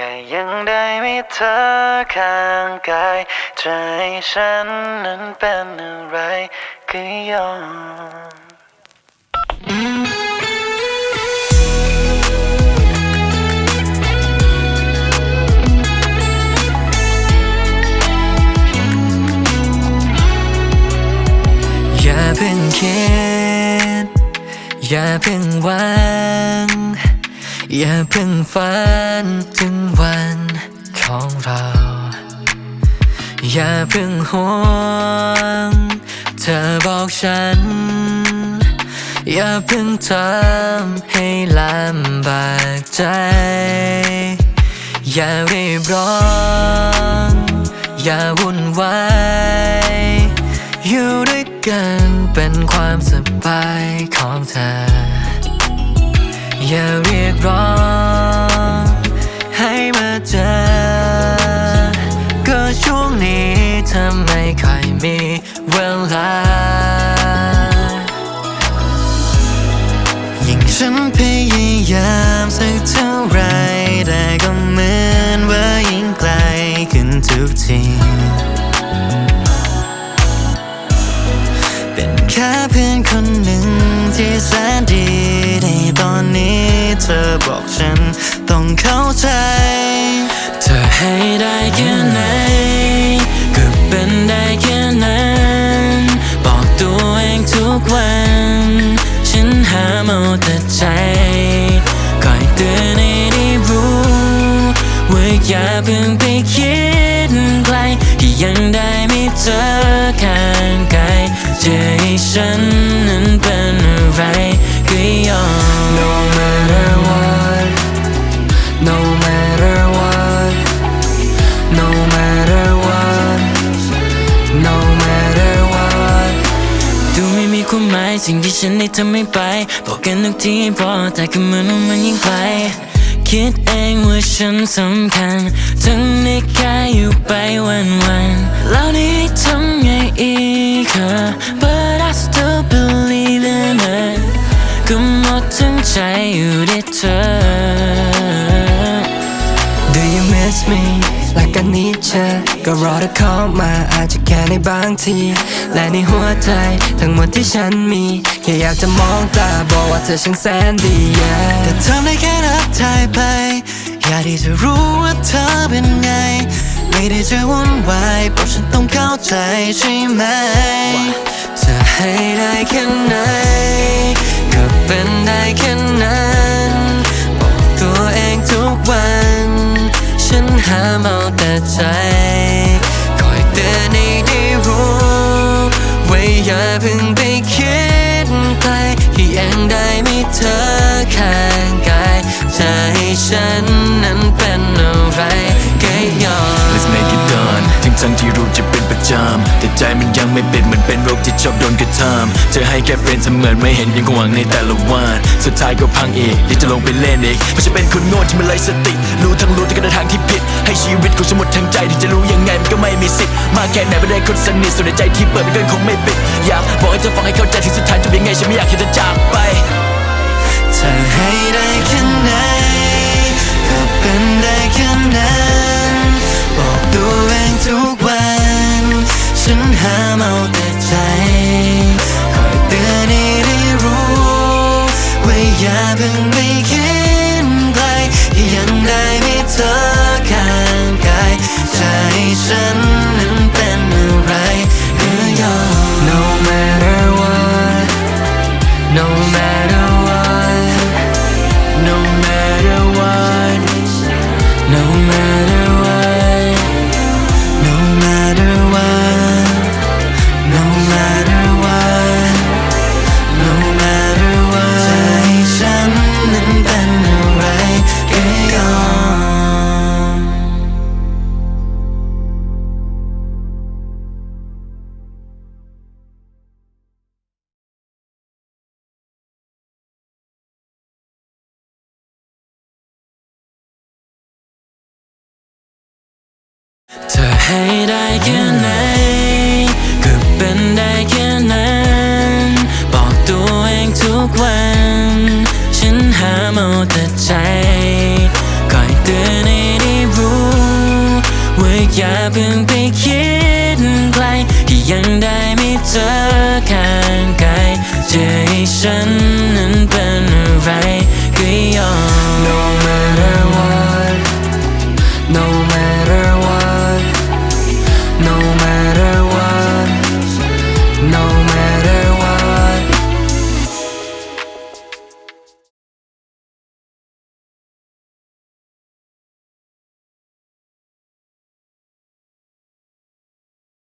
ค่ยังได้มีเธอข้างกายใจฉันนั้นเป็นอะไรก็ยอมอย่าเพิ่งคิดอย่าเพิ่งหวัง อย่าเพิ่งฝันถึงวันของเรา อย่าเพิ่งห่วง เธอบอกฉัน อย่าเพิ่งทำให้ลำบากใจ อย่ารีบร้อนอย่าวุ่นวายอยู่ด้วยกันเป็นความสบายของเธอ อย่าเรียกร้องให้มาเจอ ก็ช่วงนี้เธอไม่ค่อยมีเวลา ยิ่งฉันพยายามสักเท่าไรแต่ก็เหมือนว่ายิ่งไกลขึ้นทุกที งเข้าใจ เธอให้ได้แค่ไหนก็เป็นได้แค่นั้น บอกตัวเองทุกวัน ฉันหาเมาแต่ใจคอยเตือนให้ได้รู้ว่าอย่าเพิ่งไปคิดไกลที่ยังได้ไม่เจอข้างกายจะให้ฉันนั้นเป็นอะไรก็ยอม สิ่งที่ฉันได้ทำไม่ไป บอกกันทุกทีพราะแต่ก็เหมือนว่ามันยิ่งไกลคิดเองว่าฉันสำคัญทั้งในี้แค่อยู่ไปวันวันๆแล้วนี่ทำไงอีกอะ But I still believe in it ก็หมดทั้งใจอยู่ที่เธอ Do you miss me และกันนี้เธอ ก็รอเธอเข้ามาอาจจะแค่ในบางที และในหัวใจทั้งหมดที่ฉันมี แค่อยากจะมองตาบอกว่าเธอช่างแสนดี yeah แต่ทำได้แค่รับทายไป อยากที่จะรู้ว่าเธอเป็นไง ไม่ได้จะวุ่นวายเพราะฉันต้องเข้าใจใช่ไหมจะให้ได้แค่ไหนก็เป็นได้แค่นั้นบอกตัวเองทุกวัน ฉันหาเมาแต่ใจ เพิ่งไปคิดไกลที่ยังได้ไม่เธอข้างกายจะให้ฉัน จำแต่ใจมันยังไม่เป็นเหมือนเป็นโรคที่ชอบโดนกระทำเธอให้แค่เฟรนเสมือนไม่เห็นยังคงหวังในแต่ละวันสุดท้ายก็พังอีกเดี๋ยวจะลงไปเล่นอีกเพราะฉันเป็นคนโง่ที่มันไร้สติ รู้ทั้งรู้แต่ก็ในทางที่ผิด ให้ชีวิตของฉันหมดทั้งใจที่จะรู้ยังไงมันก็ไม่มีสิทธิ์มากแค่ไหนไม่ได้คนสนิทส่วนในใจที่เปิดมันก็คงไม่ปิดอยากบอกให้เธอฟังให้เข้าใจที่สุดท้ายจะเป็นยังไงฉันไม่อยากให้เธอจากไปเธอให้ได้แค่ไหน ใจ คอยเตือนให้ได้รู้ว่าอย่าเพิ่งไปคิดไกลยังได้ไม่เธอข้างกายใจฉันนั้นเป็นอะไรหรือยอม No matter what No เธอให้ได้แค่ไหนก็เป็นได้แค่นั้น บอกตัวเองทุกวัน ฉันหาเมาแต่ใจคอยเตือนให้ได้รู้ว่าอย่าเพิ่งไปคิดไกลที่ยังได้ไม่เจอข้างกายเจอให้ฉันนั้นเป็นอะไรก็ยอม